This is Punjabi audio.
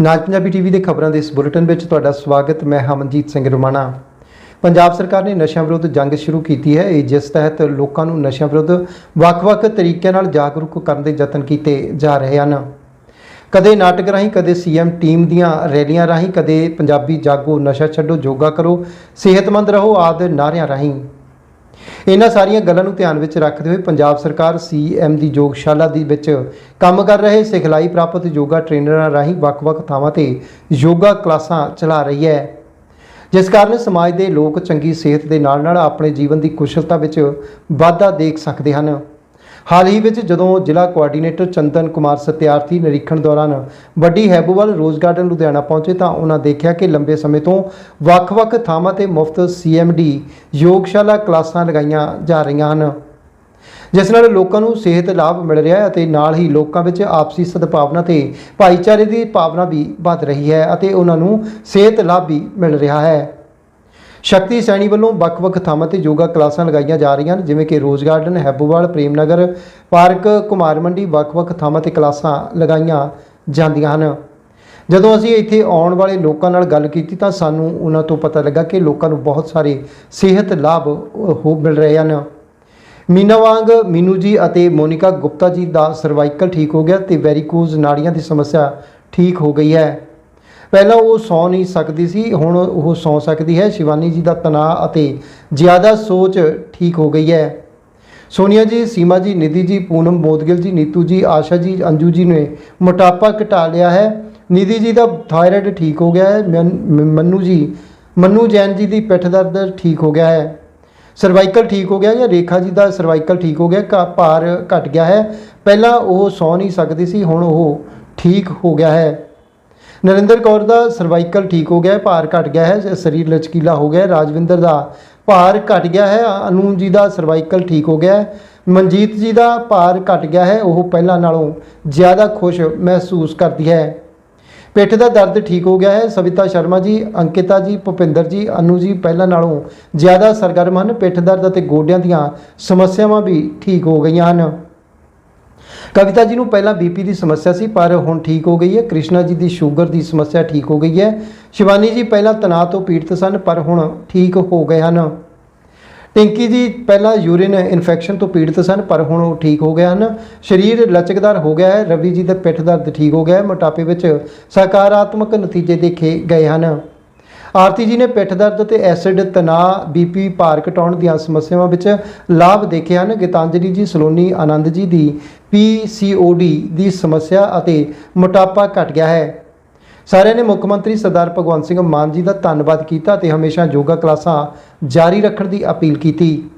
ਨਾਜ ਪੰਜਾਬੀ ਟੀਵੀ ਦੇ ਖਬਰਾਂ ਦੇ ਇਸ ਬੁਲੇਟਿਨ ਵਿੱਚ ਤੁਹਾਡਾ ਸਵਾਗਤ, ਮੈਂ ਹਮਨਜੀਤ ਸਿੰਘ ਰਮਾਣਾ। ਪੰਜਾਬ ਸਰਕਾਰ ਨੇ ਨਸ਼ਿਆਂ ਵਿਰੁੱਧ ਜੰਗ ਸ਼ੁਰੂ ਕੀਤੀ ਹੈ। ਇਹ ਜਿਸ ਤਹਿਤ ਲੋਕਾਂ ਨੂੰ ਨਸ਼ਿਆਂ ਵਿਰੁੱਧ ਵੱਖ-ਵੱਖ ਤਰੀਕਿਆਂ ਨਾਲ ਜਾਗਰੂਕ ਕਰਨ ਦੇ ਯਤਨ ਕੀਤੇ ਜਾ ਰਹੇ ਹਨ। ਕਦੇ ਨਾਟਕ ਰਾਹੀਂ, ਕਦੇ ਸੀਐਮ ਟੀਮ ਦੀਆਂ ਰੈਲੀਆਂ ਰਾਹੀਂ, ਕਦੇ ਪੰਜਾਬੀ ਜਾਗੋ ਨਸ਼ਾ ਛੱਡੋ, ਯੋਗਾ ਕਰੋ, ਸਿਹਤਮੰਦ ਰਹੋ ਆਦਿ ਨਾਅਰਿਆਂ ਰਾਹੀਂ। ਇਹਨਾਂ ਸਾਰੀਆਂ ਗੱਲਾਂ ਨੂੰ ਧਿਆਨ ਵਿੱਚ ਰੱਖਦੇ ਹੋਏ ਪੰਜਾਬ ਸਰਕਾਰ ਸੀਐਮ ਦੀ ਯੋਗਸ਼ਾਲਾ ਦੀ ਵਿੱਚ ਕੰਮ ਕਰ ਰਹੇ ਸਿਖਲਾਈ ਪ੍ਰਾਪਤ ਯੋਗਾ ਟ੍ਰੇਨਰਾਂ ਰਾਹੀਂ ਵੱਖ-ਵੱਖ ਥਾਵਾਂ ਤੇ ਯੋਗਾ ਕਲਾਸਾਂ ਚਲਾ ਰਹੀ ਹੈ। ਜਿਸ ਕਾਰਨ ਸਮਾਜ ਦੇ ਲੋਕ ਚੰਗੀ ਸਿਹਤ ਦੇ ਨਾਲ-ਨਾਲ ਆਪਣੇ ਜੀਵਨ ਦੀ ਕੁਸ਼ਲਤਾ ਵਿੱਚ ਵਾਧਾ ਦੇਖ ਸਕਦੇ ਹਨ। ਹਾਲ ਹੀ ਵਿੱਚ ਜਦੋਂ ਜ਼ਿਲ੍ਹਾ ਕੋਆਰਡੀਨੇਟਰ ਚੰਦਨ ਕੁਮਾਰ ਸਤਿਆਰਥੀ ਨਿਰੀਖਣ ਦੌਰਾਨ ਵੱਡੀ ਹੈਬੋਵਾਲ ਰੋਜ਼ ਗਾਰਡਨ ਲੁਧਿਆਣਾ ਪਹੁੰਚੇ ਤਾਂ ਉਹਨਾਂ ਦੇਖਿਆ ਕਿ ਲੰਬੇ ਸਮੇਂ ਤੋਂ ਵੱਖ-ਵੱਖ ਥਾਵਾਂ ਤੇ ਮੁਫਤ ਸੀਐਮਡੀ ਯੋਗਸ਼ਾਲਾ ਕਲਾਸਾਂ ਲਗਾਈਆਂ ਜਾ ਰਹੀਆਂ ਹਨ, ਜਿਸ ਨਾਲ ਲੋਕਾਂ ਨੂੰ ਸਿਹਤ ਲਾਭ ਮਿਲ ਰਿਹਾ ਹੈ ਅਤੇ ਨਾਲ ਹੀ ਲੋਕਾਂ ਵਿੱਚ ਆਪਸੀ ਸਦਭਾਵਨਾ ਤੇ ਭਾਈਚਾਰੇ ਦੀ ਭਾਵਨਾ ਵੀ ਵੱਧ ਰਹੀ ਹੈ ਅਤੇ ਉਹਨਾਂ ਨੂੰ ਸਿਹਤ ਲਾਭ ਵੀ ਮਿਲ ਰਿਹਾ ਹੈ। ਸ਼ਕਤੀ ਸੈਣੀ ਵੱਲੋਂ ਵੱਖ-ਵੱਖ ਥਾਵਾਂ ਤੇ ਯੋਗਾ ਕਲਾਸਾਂ ਲਗਾਈਆਂ ਜਾ ਰਹੀਆਂ ਹਨ, ਜਿਵੇਂ ਕਿ rose garden, Haibowal Prem Nagar park, Kumar Mandi, ਵੱਖ-ਵੱਖ ਥਾਵਾਂ ਤੇ ਕਲਾਸਾਂ ਲਗਾਈਆਂ ਜਾਂਦੀਆਂ ਹਨ। ਜਦੋਂ ਅਸੀਂ ਇੱਥੇ ਆਉਣ ਵਾਲੇ ਲੋਕਾਂ ਨਾਲ ਗੱਲ ਕੀਤੀ ਤਾਂ ਸਾਨੂੰ ਉਹਨਾਂ ਤੋਂ ਪਤਾ ਲੱਗਾ ਕਿ ਲੋਕਾਂ ਨੂੰ ਬਹੁਤ ਸਾਰੇ ਸਿਹਤ ਲਾਭ ਹੋ ਮਿਲ ਰਹੇ ਹਨ। ਮੀਨਾ ਵਾਂਗ ਮੀਨੂ ਜੀ ਅਤੇ ਮੋਨਿਕਾ ਗੁਪਤਾ ਜੀ ਦਾ ਸਰਵਾਈਕਲ ਠੀਕ ਹੋ ਗਿਆ ਤੇ ਵੈਰੀਕੋਜ਼ ਨਾੜੀਆਂ ਦੀ ਸਮੱਸਿਆ ਠੀਕ ਹੋ ਗਈ ਹੈ। ਪਹਿਲਾਂ ਉਹ ਸੌ ਨਹੀਂ ਸਕਦੀ ਸੀ, ਹੁਣ ਉਹ ਸੌ ਸਕਦੀ ਹੈ। ਸ਼ਿਵਾਨੀ ਜੀ ਦਾ ਤਣਾਅ ਅਤੇ ਜ਼ਿਆਦਾ ਸੋਚ ਠੀਕ ਹੋ ਗਈ ਹੈ। ਸੋਨੀਆ ਜੀ, ਸੀਮਾ ਜੀ, ਨਿਧੀ ਜੀ, ਪੂਨਮ ਮੋਦਗਿਲ ਜੀ, ਨੀਤੂ ਜੀ, ਆਸ਼ਾ ਜੀ, ਅੰਜੂ ਜੀ ਨੇ ਮੋਟਾਪਾ ਘਟਾ ਲਿਆ ਹੈ। ਨਿਧੀ ਜੀ ਦਾ ਥਾਇਰਾਇਡ ਠੀਕ ਹੋ ਗਿਆ ਹੈ। ਮਨ- ਮੰਨੂ ਜੀ, ਮੰਨੂ ਜੈਨ ਜੀ ਦੀ ਪਿੱਠ ਦਰਦ ਠੀਕ ਹੋ ਗਿਆ ਹੈ। ਸਰਵਾਈਕਲ ਠੀਕ ਹੋ ਗਿਆ ਜਾਂ ਰੇਖਾ ਜੀ ਦਾ ਸਰਵਾਈਕਲ ਠੀਕ ਹੋ ਗਿਆ ਘ- ਭਾਰ ਘਟ ਗਿਆ ਹੈ। ਪਹਿਲਾਂ ਉਹ ਸੌ ਨਹੀਂ ਸਕਦੀ ਸੀ, ਹੁਣ ਉਹ ਠੀਕ ਹੋ ਗਿਆ ਹੈ। ਨਰਿੰਦਰ ਕੌਰ ਦਾ ਸਰਵਾਈਕਲ ਠੀਕ ਹੋ ਗਿਆ ਹੈ ਭਾਰ ਘਟ ਗਿਆ ਹੈ ਸਰੀਰ ਲਚਕੀਲਾ ਹੋ ਗਿਆ ਹੈ, ਰਾਜਵਿੰਦਰ ਦਾ ਭਾਰ ਘਟ ਗਿਆ ਹੈ, ਅਨੂ ਜੀ ਦਾ ਸਰਵਾਈਕਲ ਠੀਕ ਹੋ ਗਿਆ ਹੈ, ਮਨਜੀਤ ਜੀ ਦਾ ਭਾਰ ਘਟ ਗਿਆ ਹੈ, ਉਹ ਪਹਿਲਾਂ ਨਾਲੋਂ ਜ਼ਿਆਦਾ ਖੁਸ਼ ਮਹਿਸੂਸ ਕਰਦੀ ਹੈ। ਪਿੱਠ ਦਾ ਦਰਦ ਠੀਕ ਹੋ ਗਿਆ ਹੈ, ਸਵਿਤਾ ਸ਼ਰਮਾ ਜੀ, ਅੰਕਿਤਾ ਜੀ, ਭੁਪਿੰਦਰ ਜੀ, ਅਨੂ ਜੀ ਪਹਿਲਾਂ ਨਾਲੋਂ ਜ਼ਿਆਦਾ ਸਰਗਰਮ ਹਨ, ਪਿੱਠ ਦਰਦ ਅਤੇ ਗੋਡਿਆਂ ਦੀਆਂ ਸਮੱਸਿਆਵਾਂ ਵੀ ਠੀਕ ਹੋ ਗਈਆਂ ਹਨ। ਕਵਿਤਾ ਜੀ ਨੂੰ ਪਹਿਲਾਂ ਬੀਪੀ ਦੀ ਸਮੱਸਿਆ ਸੀ, ਪਰ ਹੁਣ ਠੀਕ ਹੋ ਗਈ ਹੈ। ਕ੍ਰਿਸ਼ਨਾ ਜੀ ਦੀ ਸ਼ੂਗਰ ਦੀ ਸਮੱਸਿਆ ਠੀਕ ਹੋ ਗਈ ਹੈ। ਸ਼ਿਵਾਨੀ ਜੀ ਪਹਿਲਾਂ ਤਣਾਅ ਤੋਂ ਪੀੜਤ ਸਨ, ਪਰ ਹੁਣ ਠੀਕ ਹੋ ਗਏ ਹਨ। ਟਿੰਕੀ ਜੀ ਪਹਿਲਾਂ ਯੂਰਿਨ ਇਨਫੈਕਸ਼ਨ ਤੋਂ ਪੀੜਤ ਸਨ, ਪਰ ਹੁਣ ਉਹ ਠੀਕ ਹੋ ਗਏ ਹਨ। ਸਰੀਰ ਲਚਕਦਾਰ ਹੋ ਗਿਆ ਹੈ। ਰਵੀ ਜੀ ਦਾ ਪਿੱਠ ਦਰਦ ਠੀਕ ਹੋ ਗਿਆ ਹੈ। ਮੋਟਾਪੇ ਵਿੱਚ ਸਕਾਰਾਤਮਕ ਨਤੀਜੇ ਦੇਖੇ ਗਏ ਹਨ। ਆਰਤੀ ਜੀ ਨੇ ਪਿੱਠ ਦਰਦ ਤੇ ਐਸਿਡ ਤਣਾਅ, ਬੀਪੀ ਭਾਰ ਘਟਾਉਣ ਦੀਆਂ ਸਮੱਸਿਆਵਾਂ ਵਿੱਚ ਲਾਭ ਦੇਖੇ ਹਨ। ਗੀਤਾਂਜਲੀ ਜੀ, ਸਲੋਨੀ ਆਨੰਦ ਜੀ ਦੀ ਪੀਸੀਓਡੀ ਦੀ ਸਮੱਸਿਆ ਅਤੇ ਮੋਟਾਪਾ ਘਟ ਗਿਆ ਹੈ। ਸਾਰਿਆਂ ਨੇ ਮੁੱਖ ਮੰਤਰੀ ਸਰਦਾਰ ਭਗਵੰਤ ਸਿੰਘ ਮਾਨ ਜੀ ਦਾ ਧੰਨਵਾਦ ਕੀਤਾ ਤੇ ਹਮੇਸ਼ਾ ਯੋਗਾ ਕਲਾਸਾਂ ਜਾਰੀ ਰੱਖਣ ਦੀ ਅਪੀਲ ਕੀਤੀ।